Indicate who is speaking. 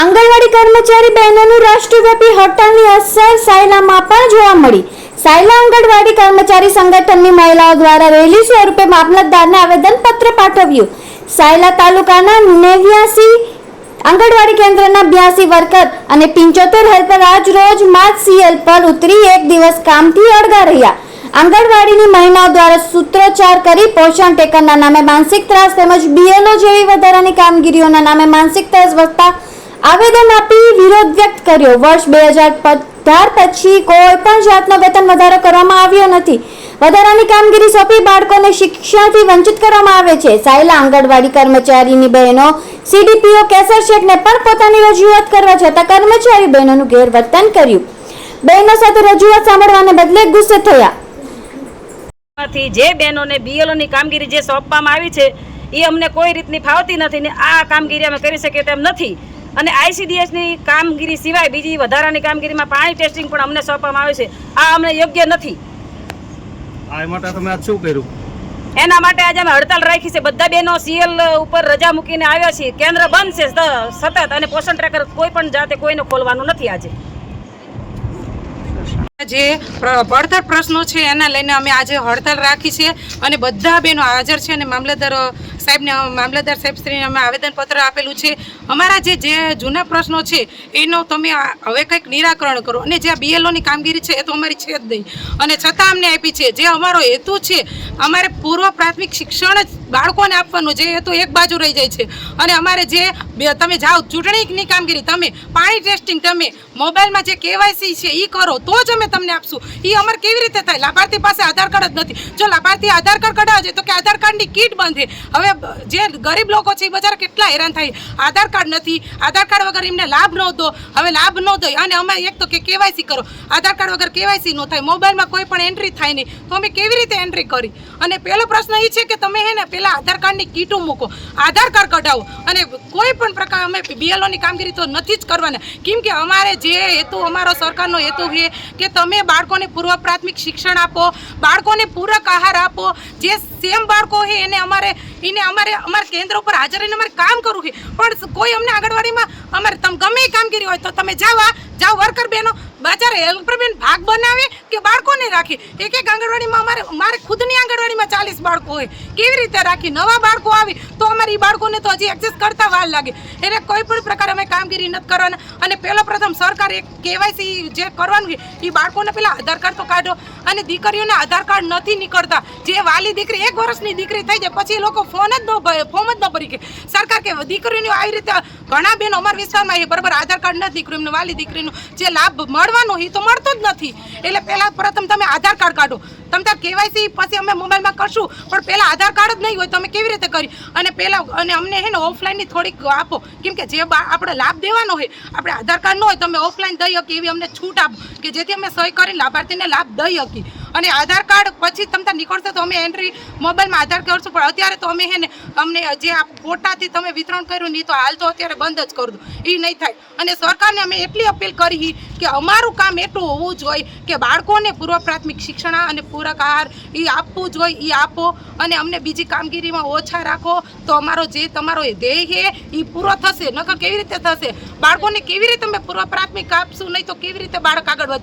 Speaker 1: આંગણવાડી કર્મચારી બહેનોનું રાષ્ટ્રવ્યાપી હડતાલની અસર સાયલામાં પણ જોવા મળી. સાયલા આંગણવાડી કર્મચારી સંગઠનની મહિલાઓ દ્વારા રેલી સ્વરૂપે મામલતદારને આવેદનપત્ર પાઠવ્યું. સાયલા તાલુકાના નેવ્યાસી આંગણવાડી કેન્દ્રના બ્યાસી વર્કર અને પિંચોતેર હેલ્પર આજ રોજ માર્ચ સીએલ પર ઉતરી એક દિવસ કામથી અળગા રહ્યા. આંગણવાડીની મહિલાઓ દ્વારા સૂત્રોચ્ચાર કરી પોષણ ટેકરના નામે માનસિક ત્રાસ તેમજ બીએલઓ જેવી વધારાની કામગીરીઓના નામે માનસિક ત્રાસ વધતા આવેદન આપી વિરોધ વ્યક્ત કર્યો. વર્ષ બે હજાર પધાર પછી કોઈ પણ જાતનો વેતન વધારો કરવામાં આવ્યો નથી. વધારાની કામગીરી સોંપી બાળકોને શિક્ષણથી વંચિત કરવામાં આવે છે. સાયલા આંગણવાડી કર્મચારીની બહેનો, સીડીપીઓ, કેસર શેખને પણ પોતાની રજૂઆત કરવા છતાં કર્મચારી બહેનોનું ગેરવર્તન કર્યું. બહેનો સાથે રજૂઆત સાંભળવાને બદલે ગુસ્સે થયા.
Speaker 2: જે બહેનોને બીએલઓની કામગીરી જે સોંપવામાં આવી છે એ અમને કોઈ રીતની ફાવતી નથી ને આ કામગીરી અમે કરી શકીએ તેમ નથી. અને આઈસીડીએસની કામગીરી સિવાય બીજી વધારાની કામગીરીમાં પાણી ટેસ્ટિંગ પણ અમને સોંપવામાં આવે છે. આ અમને યોગ્ય નથી.
Speaker 3: આ માટે તમે આજ શું કર્યું?
Speaker 2: એના માટે આજે અમે હડતાલ રાખી છે. બધા બહેનો સીએલ ઉપર રજા મૂકીને આવ્યા છીએ. કેન્દ્ર બંધ છે સતત અને પોષણ ટ્રેકર કોઈ પણ જાતે કોઈને ખોલવાનું નથી આજે.
Speaker 4: જે પડતર પ્રશ્નો છે એના લઈને અમે આજે હડતાલ રાખી છે અને બધા બહેનો હાજર છે અને મામલતદાર સાહેબને મામલતદાર સાહેબશ્રીને અમે આવેદનપત્ર આપેલું છે. અમારા જે જે જૂના પ્રશ્નો છે એનો તમે હવે કંઈક નિરાકરણ કરો. અને જે બીએલઓની કામગીરી છે એ તો અમારી છે જ નહીં. અને છતાં અમને આપી છે, જે અમારો હેતુ છે, અમારે પૂર્વ પ્રાથમિક શિક્ષણ જ બાળકોને આપવાનું જે હેતુ એક બાજુ રહી જાય છે. અને અમારે જે તમે જાઓ ચૂંટણીની કામગીરી, તમે પાણી ટેસ્ટિંગ તમે મોબાઈલમાં જે કેવાયસી છે એ કરો, તો જ અમે તમને આપશું. એ અમારે કેવી રીતે થાય? લાભાર્થી પાસે આધાર કાર્ડ જ નથી. જો લાભાર્થી આધાર કાર્ડ કઢાવે છે, તો કે આધાર કાર્ડની કીટ બાંધે. હવે જે ગરીબ લોકો છે એ બજાર કેટલા હેરાન થાય. આધાર કાર્ડ નથી. આધાર કાર્ડ વગર એમને લાભ ન દો. હવે લાભ ન દો અને અમે એક તો કે કેવાયસી કરો. આધાર કાર્ડ વગર કેવાયસી ન થાય. મોબાઈલમાં કોઈ પણ એન્ટ્રી થાય નહીં. તો અમે કેવી રીતે એન્ટ્રી કરી? અને પહેલો પ્રશ્ન એ છે કે તમે હે ને પહેલાં આધાર કાર્ડની કીટો મૂકો. આધાર કાર્ડ કઢાવો. અને કોઈ પણ પ્રકાર અમે બીએલઓની કામગીરી તો નથી જ કરવાના. કેમ કે અમારે જે હેતુ, અમારો સરકારનો હેતુ છે કે તમે બાળકોને પૂર્વ પ્રાથમિક શિક્ષણ આપો, બાળકોને પૂરક આહાર આપો, જે સેમ બાળકો છે એને અમારે એને અમારે, અમારા કેન્દ્ર ઉપર હાજર રહીને અમારે કામ કરવું છે પણ કોઈ અમને આંગણવાડીમાં અમારે તમે ગમે કામગીરી હોય તો તમે આ, જાઓ વર્કર બહેનો બજાર હેલ્પરબેન ભાગ બનાવે કે બાળકોને રાખી? એક એક આંગણવાડીમાં અમારે મારે ખુદની આંગણવાડીમાં ચાલીસ બાળકો હોય. કેવી રીતે રાખી? નવા બાળકો આવી, તો અમારે એ બાળકોને તો હજી એક્સેસ કરતા વાર લાગે. એટલે કોઈ પણ પ્રકારે અમે કામગીરી નથી કરવાના. અને પહેલો પ્રથમ સરકાર એક કેવાયસી જે કરવાનું એ બાળકોને પહેલાં આધાર કાર્ડ તો કાઢો. અને દીકરીઓને આધાર કાર્ડ નથી નીકળતા. જે વાલી દીકરી એક વર્ષની દીકરી થઈ જાય, પછી એ લોકો ફોન જ ન ફોર્મ જ ન ભરી કે સરકાર કે દીકરીની આવી રીતે ઘણા બેન અમારા વિસ્તારમાં એ બરાબર આધાર કાર્ડ નથી દીકરી એમને વાલી દીકરીનું જે લાભ મળવાનો એ તો મળતો જ નથી. એટલે પહેલાં પ્રથમ તમે આધાર કાર્ડ કાઢો. તમે તાર કેવાયસી પછી અમે મોબાઈલમાં કરશું, પણ પહેલાં આધાર કાર્ડ જ નહીં હોય, તમે કેવી રીતે કરી? અને પહેલાં અને અમને હે ને ઓફલાઈનની થોડીક આપો. કેમ કે જે આપણે લાભ દેવાનો હોય, આપણે આધાર કાર્ડ ન હોય તમે ઓફલાઈન દઈ શકીએ એવી અમને છૂટ આપો. કે જેથી અમે સહી કરીને લાભાર્થીને લાભ દઈ શકીએ. અને આધાર કાર્ડ પછી તમે નીકળશો તો અમે એન્ટ્રી મોબાઈલમાં આધાર કરશું. પણ અત્યારે તો અમે હે ને, અમને જે આ ફોટાથી તમે વિતરણ કર્યું નહીં તો હાલ તો અત્યારે બંધ જ કરી દો એ નહીં થાય. અને સરકારને અમે એટલી અપીલ કરી કે અમારું કામ એટલું હોવું જોઈએ કે બાળકોને પૂર્વ પ્રાથમિક શિક્ષણ અને પૂરક આહાર એ આપવું જોઈએ એ આપો. અને અમને બીજી કામગીરીમાં ઓછા રાખો તો અમારો જે તમારો ધ્યેય છે એ પૂરો થશે. નકર કેવી રીતે થશે? બાળકોને કેવી રીતે અમે પૂર્વ પ્રાથમિક આપશું? નહીં તો કેવી રીતે બાળક આગળ વધશે